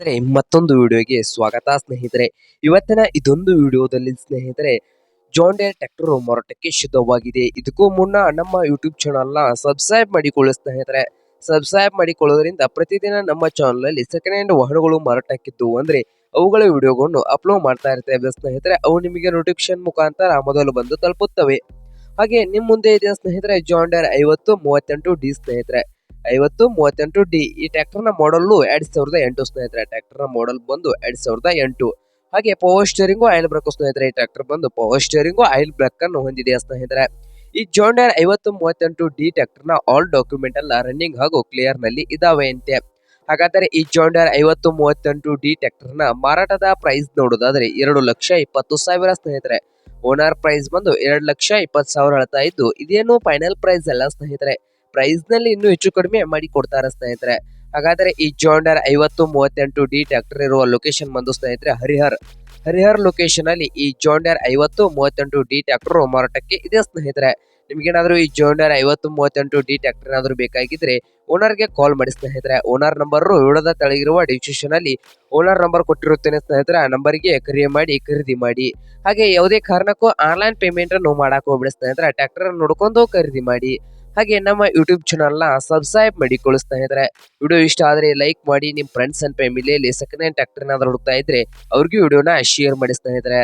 ಸ್ನೇಹಿತರೆ, ಮತ್ತೊಂದು ವಿಡಿಯೋಗೆ ಸ್ವಾಗತ ಸ್ನೇಹಿತರೆ. ಇವತ್ತಿನ ಇದೊಂದು ವಿಡಿಯೋದಲ್ಲಿ ಸ್ನೇಹಿತರೆ ಜಾನ್ ಟ್ರ್ಯಾಕ್ಟರ್ ಮಾರಾಟಕ್ಕೆ ಶುದ್ಧವಾಗಿದೆ ಇದಕ್ಕೂ ಮುನ್ನ ನಮ್ಮ ಯೂಟ್ಯೂಬ್ ಚಾನಲ್ನ ಸಬ್ಸ್ಕ್ರೈಬ್ ಮಾಡಿಕೊಳ್ಳಿ ಸ್ನೇಹಿತರೆ. ಸಬ್ಸ್ಕ್ರೈಬ್ ಮಾಡಿಕೊಳ್ಳೋದ್ರಿಂದ ಪ್ರತಿದಿನ ನಮ್ಮ ಚಾನಲಲ್ಲಿ ಸೆಕೆಂಡ್ ಹ್ಯಾಂಡ್ ವಾಹನಗಳು ಮಾರಾಟಕ್ಕಿದ್ದು. ಅಂದರೆ, ಅವುಗಳ ವಿಡಿಯೋಗಳನ್ನು ಅಪ್ಲೋಡ್ ಮಾಡ್ತಾ ಇರ್ತೇವೆ ಸ್ನೇಹಿತರೆ. ಅವು ನಿಮಗೆ ನೋಟಿಫಿಕೇಶನ್ ಮುಖಾಂತರ ಮೊದಲು ಬಂದು ತಲುಪುತ್ತವೆ. ಹಾಗೆ ನಿಮ್ಮ ಮುಂದೆ ಇದೆ ಸ್ನೇಹಿತರೆ ಜಾನ್ ಡೇರ್ ಐವತ್ತು ಮೂವತ್ತೆಂಟು ಡಿ ಸ್ನೇಹಿತರೆ. ಐವತ್ತು ಮೂವತ್ತೆಂಟು ಡಿ. ಈ ಟ್ರ್ಯಾಕ್ಟರ್ನ ಮಾಡಲ್ಲು ಎರಡ್ ಸಾವಿರದ ಎಂಟು ಸ್ನೇಹಿತರೆ, ಟ್ರ್ಯಾಕ್ಟರ್ನ ಮಾಡಲ್ ಬಂದು ಎರಡ್ ಸಾವಿರದ ಎಂಟು. ಹಾಗೆ ಪವರ್ ಸ್ಟೇರಿಂಗು ಆಯಿಲ್ ಬ್ರೇಕ್ ಸ್ನೇಹಿತರೆ, ಈ ಟ್ರ್ಯಾಕ್ಟರ್ ಬಂದು ಪವರ್ ಸ್ಟೇರಿಂಗು ಆಯಿಲ್ ಬ್ರೇಕ್ ಅನ್ನು ಹೊಂದಿದೆ ಸ್ನೇಹಿತರೆ? ಈ ಜೋಂಡೇರ್ ಐವತ್ತು ಮೂವತ್ತೆಂಟು ಡಿ ಟ್ರ್ಯಾಕ್ಟರ್ನ ಆಲ್ ಡಾಕ್ಯುಮೆಂಟ್ ಎಲ್ಲ ರನ್ನಿಂಗ್ ಹಾಗೂ ಕ್ಲಿಯರ್ನಲ್ಲಿ ಇದಾವೆ ಅಂತೆ ಹಾಗಾದರೆ ಈ ಜೋಂಡೇರ್ ಐವತ್ತು ಮೂವತ್ತೆಂಟು ಡಿ ಟ್ರ್ಯಾಕ್ಟರ್ನ ಮಾರಾಟದ ಪ್ರೈಸ್ ನೋಡೋದಾದ್ರೆ ಎರಡು ಲಕ್ಷ ಇಪ್ಪತ್ತು ಸಾವಿರ ಸ್ನೇಹಿತರೆ. ಓನರ್ ಪ್ರೈಸ್ ಬಂದು ಎರಡು ಲಕ್ಷ ಇಪ್ಪತ್ತು ಸಾವಿರ ಹೇಳ್ತಾ ಇದ್ದು, ಇದೇನು ಫೈನಲ್ ಪ್ರೈಸ್ ಅಲ್ಲ ಸ್ನೇಹಿತರೆ. ಪ್ರೈಸ್ನಲ್ಲಿ ಇನ್ನೂ ಹೆಚ್ಚು ಕಡಿಮೆ ಮಾಡಿ ಕೊಡ್ತಾರೆ ಸ್ನೇಹಿತರೆ. ಹಾಗಾದ್ರೆ ಈ ಜಾಂಡರ್ ಐವತ್ತು, ಮೂವತ್ತೆಂಟು ಡಿ ಟ್ರ್ಯಾಕ್ಟರ್ ಇರುವ ಲೊಕೇಶನ್ ಬಂದು ಸ್ನೇಹಿತರೆ ಹರಿಹರ್. ಹರಿಹರ್ ಲೊಕೇಶನ್ ಅಲ್ಲಿ ಈ ಜಾಂಡರ್ ಐವತ್ತು, ಮೂವತ್ತೆಂಟು ಡಿ ಟ್ರ್ಯಾಕ್ಟರ್ ಮಾರಾಟಕ್ಕೆ ಇದೆ ಸ್ನೇಹಿತರೆ. ನಿಮ್ಗೇನಾದ್ರೂ ಈ ಜೋಂಡರ್ ಐವತ್ತು, ಮೂವತ್ತೆಂಟು ಡಿ ಟ್ರ್ಯಾಕ್ಟರ್ ಏನಾದ್ರೂ ಬೇಕಾಗಿದ್ರೆ ಓನರ್ಗೆ ಕಾಲ್ ಮಾಡಿ ಸ್ನೇಹಿತರೆ. ಓನರ್ ನಂಬರ್ ವಿಡದ ತಳಗಿರುವ ಡಿಸ್ಕ್ರಿಪ್ಷನ್ ಅಲ್ಲಿ ಓನರ್ ನಂಬರ್ ಕೊಟ್ಟಿರುತ್ತೇನೆ ಸ್ನೇಹಿತರೆ. ಆ ನಂಬರ್ಗೆ ಕರೆ ಮಾಡಿ, ಖರೀದಿ ಮಾಡಿ. ಹಾಗೆ ಯಾವುದೇ ಕಾರಣಕ್ಕೂ ಆನ್ಲೈನ್ ಪೇಮೆಂಟ್ ಅನ್ನು ಮಾಡಕ್ ಹೋಗ್ಬಿಡಿ ಸ್ನೇಹಿತರೆ. ಟ್ರ್ಯಾಕ್ಟರ್ ನೋಡ್ಕೊಂಡು ಖರೀದಿ ಮಾಡಿ. ಹಾಗೆ ನಮ್ಮ ಯೂಟ್ಯೂಬ್ ಚಾನಲ್ನ ಸಬ್ಸ್ಕ್ರೈಬ್ ಮಾಡಿಕೊಳ್ಳಿ ಸ್ನೇಹಿತರೆ ವಿಡಿಯೋ ಇಷ್ಟ ಆದರೆ ಲೈಕ್ ಮಾಡಿ ನಿಮ್ಮ ಫ್ರೆಂಡ್ಸ್ ಅಂಡ್ ಫ್ಯಾಮಿಲಿಯಲ್ಲಿ ಸೆಕೆಂಡ್ ಹ್ಯಾಂಡ್ ಟ್ರ್ಯಾಕ್ಟರ್ ಏನಾದ್ರು ಹುಡುಕ್ತಾ ಇದ್ರೆ ಅವ್ರಿಗೂ ವಿಡಿಯೋನ ಶೇರ್ ಮಾಡಿಸ್ತಾ ಸ್ನೇಹಿತರೆ